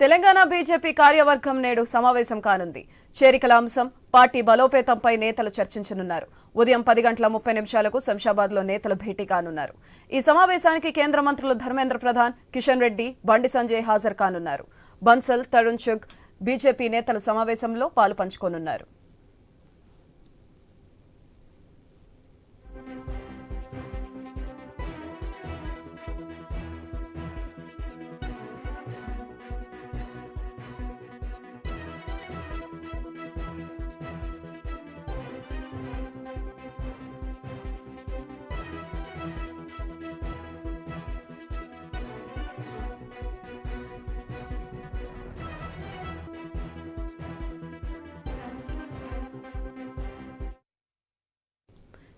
Telangana BJP కార్యవర్గం నేడు సమావేశం కానుంది. చేరికల అంశం పార్టీ బలోపేతంపై నేతలు చర్చించనున్నారు. ఉదయం పది గంటల ముప్పై నిమిషాలకు శంషాబాద్లో నేతలు భేటీ కానున్నారు. ఈ సమావేశానికి కేంద్ర మంత్రులు ధర్మేంద్ర ప్రధాన్ కిషన్ రెడ్డి బండి సంజయ్ హాజరు కానున్నారు. బన్సల్ తరుణ్ చుగ్ బీజేపీ నేతలు సమావేశంలో పాలు పంచుకోనున్నారు.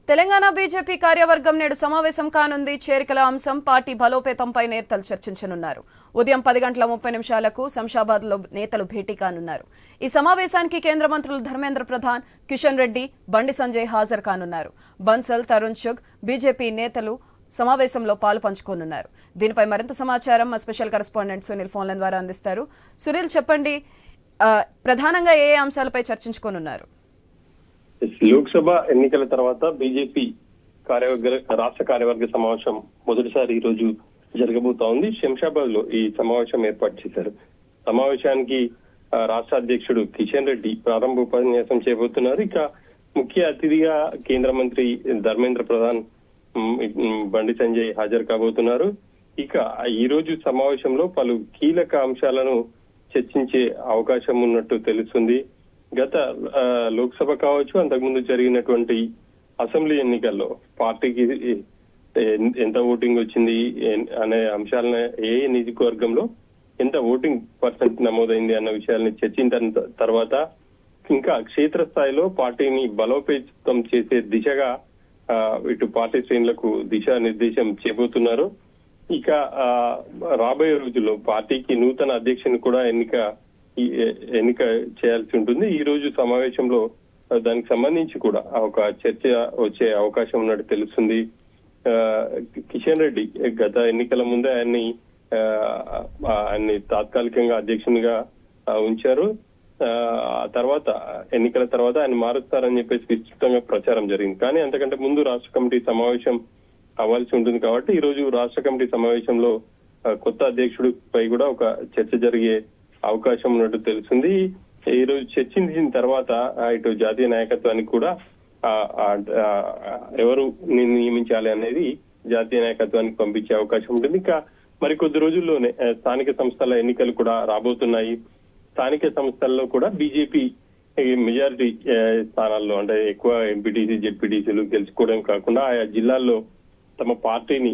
తెలంగాణ బీజేపీ కార్యవర్గం నేడు సమావేశం కానుంది. చేరికల అంశం పార్టీ బలోపేతంపై నేతలు చర్చించనున్నారు. ఉదయం పది గంటల ముప్పై నిమిషాలకు శంషాబాద్లో నేతలు భేటీ కానున్నారు. ఈ సమావేశానికి కేంద్ర మంత్రులు ధర్మేంద్ర ప్రధాన్ కిషన్ రెడ్డి బండి సంజయ్ హాజరు కానున్నారు. బన్సల్ తరుణ్ చుగ్ బీజేపీ నేతలు సమావేశంలో పాలు పంచుకోనున్నారు. దీనిపై మరింత సమాచారం మా స్పెషల్ కరెస్పాండెంట్ సునీల్ ఫోన్ల ద్వారా అందిస్తారు. సునీల్ చెప్పండి ప్రధానంగా ఏ అంశాలపై చర్చించుకోనున్నారు? లోక్సభ ఎన్నికల తర్వాత బీజేపీ కార్యవర్గ రాష్ట్ర కార్యవర్గ సమావేశం మొదటిసారి ఈ రోజు జరగబోతా ఉంది. శంషాబాద్లో ఈ సమావేశం ఏర్పాటు చేశారు. సమావేశానికి రాష్ట్ర అధ్యక్షుడు కిషన్ రెడ్డి ప్రారంభ ఉపన్యాసం చేయబోతున్నారు. ఇక ముఖ్య అతిథిగా కేంద్ర మంత్రి ధర్మేంద్ర ప్రధాన్ బండి సంజయ్ హాజరు కాబోతున్నారు. ఇక ఈ రోజు సమావేశంలో పలు కీలక అంశాలను చర్చించే అవకాశం ఉన్నట్టు తెలుస్తుంది. గత లోక్సభ కావచ్చు అంతకుముందు జరిగినటువంటి అసెంబ్లీ ఎన్నికల్లో పార్టీకి ఎంత ఓటింగ్ వచ్చింది అనే అంశాలను ఏ నియోజకవర్గంలో ఎంత ఓటింగ్ పర్సెంట్ నమోదైంది అన్న విషయాల్ని చర్చించిన తర్వాత ఇంకా క్షేత్రస్థాయిలో పార్టీని బలోపేతం చేసే దిశగా ఆ, ఇటు పార్టీ శ్రేణులకు దిశానిర్దేశం చేయబోతున్నారు. ఇక ఆ, రాబోయే రోజుల్లో పార్టీకి నూతన అధ్యక్షుని కూడా ఎన్నిక ఎన్నిక చేయాల్సి ఉంటుంది ఈ రోజు సమావేశంలో దానికి సంబంధించి కూడా ఒక చర్చ వచ్చే అవకాశం ఉన్నట్టు తెలుస్తుంది. ఆ, కిషన్ రెడ్డి గత ఎన్నికల ముందే ఆయన్ని ఆయన్ని తాత్కాలికంగా అధ్యక్షునిగా ఉంచారు. ఆ తర్వాత ఎన్నికల తర్వాత ఆయన మారుస్తారని చెప్పేసి విస్తృతంగా ప్రచారం జరిగింది. కానీ అంతకంటే ముందు రాష్ట్ర కమిటీ సమావేశం అవ్వాల్సి ఉంటుంది కాబట్టి ఈ రోజు రాష్ట్ర కమిటీ సమావేశంలో కొత్త అధ్యక్షుడిపై కూడా ఒక చర్చ జరిగే అవకాశం ఉన్నట్టు తెలిసింది ఈ రోజు చర్చించిన తర్వాత ఇటు జాతీయ నాయకత్వానికి కూడా ఆ, ఎవరు నియమించాలి అనేది జాతీయ నాయకత్వానికి పంపించే అవకాశం ఉంటుంది. ఇంకా మరికొద్ది రోజుల్లోనే స్థానిక సంస్థల ఎన్నికలు కూడా రాబోతున్నాయి. స్థానిక సంస్థల్లో కూడా బీజేపీ మెజారిటీ స్థానాల్లో అంటే ఎక్కువ ఎంపీటీసీ జెడ్పీటీసీలు గెలుచుకోవడం కాకుండా ఆయా జిల్లాల్లో తమ పార్టీని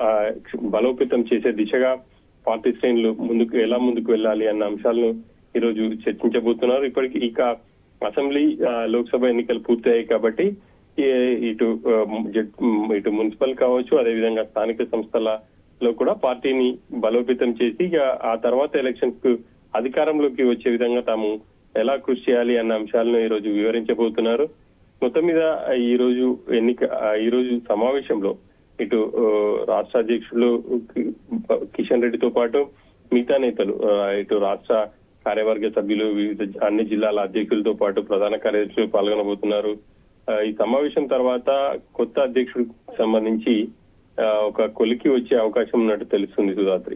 ఆ, బలోపేతం చేసే దిశగా పార్టీ శ్రేణులు ముందుకు ఎలా ముందుకు వెళ్ళాలి అన్న అంశాలను ఈ రోజు చర్చించబోతున్నారు. ఇప్పటికి ఇక అసెంబ్లీ లోక్సభ ఎన్నికలు పూర్తయ్యాయి కాబట్టి ఇటు ఇటు మున్సిపల్ కావచ్చు అదేవిధంగా స్థానిక సంస్థలలో కూడా పార్టీని బలోపేతం చేసి ఇక ఆ తర్వాత ఎలక్షన్స్కు అధికారంలోకి వచ్చే విధంగా తాము ఎలా కృషి చేయాలి అన్న అంశాలను ఈ రోజు వివరించబోతున్నారు. మొత్తం మీద ఈ రోజు ఎన్నిక ఈ రోజు సమావేశంలో ఇటు రాష్ట్ర అధ్యక్షులు కిషన్ రెడ్డితో పాటు మిగతా నేతలు ఇటు రాష్ట్ర కార్యవర్గ సభ్యులు వివిధ అన్ని జిల్లాల అధ్యక్షులతో పాటు ప్రధాన కార్యదర్శులు పాల్గొనబోతున్నారు. ఈ సమావేశం తర్వాత కొత్త అధ్యక్షుడికి సంబంధించి ఆ, ఒక కొలికి వచ్చే అవకాశం ఉన్నట్టు తెలుస్తుంది సుధాత్రి